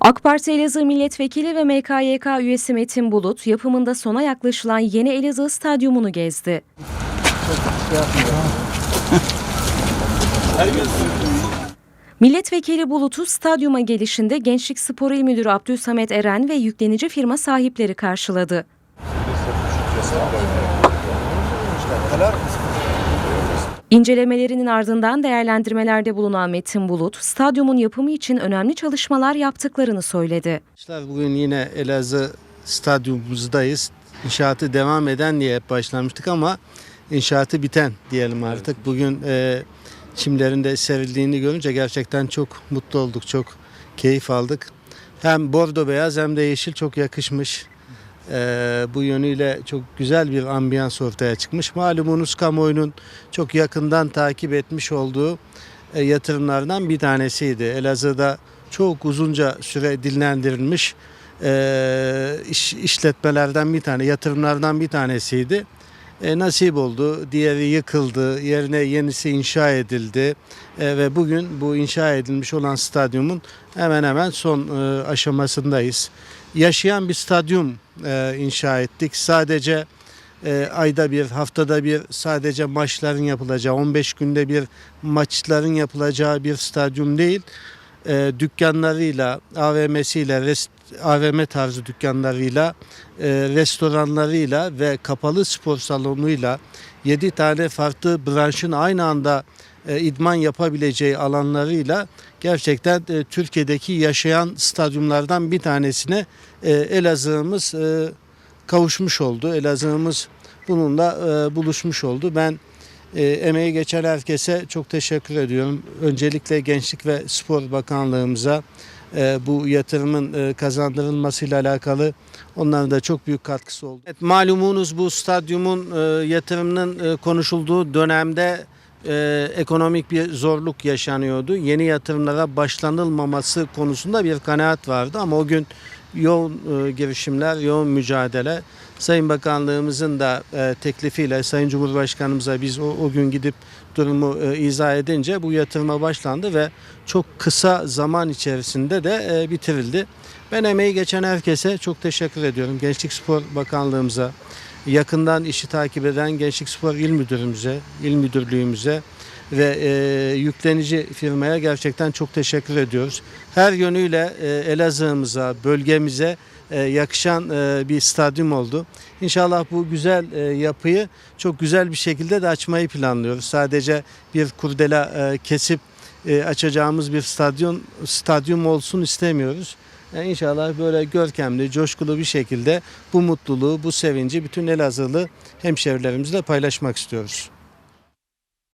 AK Parti Elazığ Milletvekili ve MKYK üyesi Metin Bulut yapımında sona yaklaşılan Yeni Elazığ Stadyumunu gezdi. Milletvekili Bulut'u stadyuma gelişinde Gençlik Spor İl Müdürü Abdülsamet Eren ve yüklenici firma sahipleri karşıladı. İncelemelerinin ardından değerlendirmelerde bulunan Metin Bulut, stadyumun yapımı için önemli çalışmalar yaptıklarını söyledi. Arkadaşlar bugün yine Elazığ stadyumumuzdayız. İnşaatı devam eden diye hep başlamıştık ama inşaatı biten diyelim artık. Bugün e, çimlerin de serildiğini görünce gerçekten çok mutlu olduk, çok keyif aldık. Hem bordo beyaz hem de yeşil çok yakışmış. E, bu yönüyle çok güzel bir ambiyans ortaya çıkmış. Malumunuz kamuoyunun çok yakından takip etmiş olduğu e, yatırımlardan bir tanesiydi. Elazığ'da çok uzunca süre dinlendirilmiş e, iş, işletmelerden bir tane, yatırımlardan bir tanesiydi. E, nasip oldu. Diğeri yıkıldı. Yerine yenisi inşa edildi. E, ve bugün bu inşa edilmiş olan stadyumun hemen hemen son e, aşamasındayız. Yaşayan bir stadyum e, inşa ettik. Sadece e, ayda bir, haftada bir sadece maçların yapılacağı, 15 günde bir maçların yapılacağı bir stadyum değil. E, dükkanlarıyla, AVM'siyle, rest- AVM tarzı dükkanlarıyla, e, restoranlarıyla ve kapalı spor salonuyla 7 tane farklı branşın aynı anda e, idman yapabileceği alanlarıyla gerçekten e, Türkiye'deki yaşayan stadyumlardan bir tanesine e, Elazığ'ımız e, kavuşmuş oldu. Elazığ'ımız bununla buluşmuş oldu. Ben emeği geçen herkese çok teşekkür ediyorum. Öncelikle Gençlik ve Spor Bakanlığımıza bu yatırımın e, kazandırılmasıyla alakalı onların da çok büyük katkısı oldu. Evet, malumunuz bu stadyumun yatırımının konuşulduğu dönemde e, ekonomik bir zorluk yaşanıyordu. Yeni yatırımlara başlanılmaması konusunda bir kanaat vardı ama o gün yoğun e, girişimler, yoğun mücadele. Sayın Bakanlığımızın da e, teklifiyle Sayın Cumhurbaşkanımıza biz o, o gün gidip durumu e, izah edince bu yatırıma başlandı ve çok kısa zaman içerisinde de e, bitirildi. Ben emeği geçen herkese çok teşekkür ediyorum. Gençlik Spor Bakanlığımıza, yakından işi takip eden Gençlik Spor İl Müdürümüze, İl Müdürlüğümüze ve e, yüklenici firmaya gerçekten çok teşekkür ediyoruz. Her yönüyle e, Elazığ'ımıza, bölgemize e, yakışan e, bir stadyum oldu. İnşallah bu güzel e, yapıyı çok güzel bir şekilde de açmayı planlıyoruz. Sadece bir kurdela e, kesip e, açacağımız bir stadyum stadyum olsun istemiyoruz. Yani inşallah böyle görkemli, coşkulu bir şekilde bu mutluluğu, bu sevinci bütün Elazığlı hemşerilerimizle paylaşmak istiyoruz.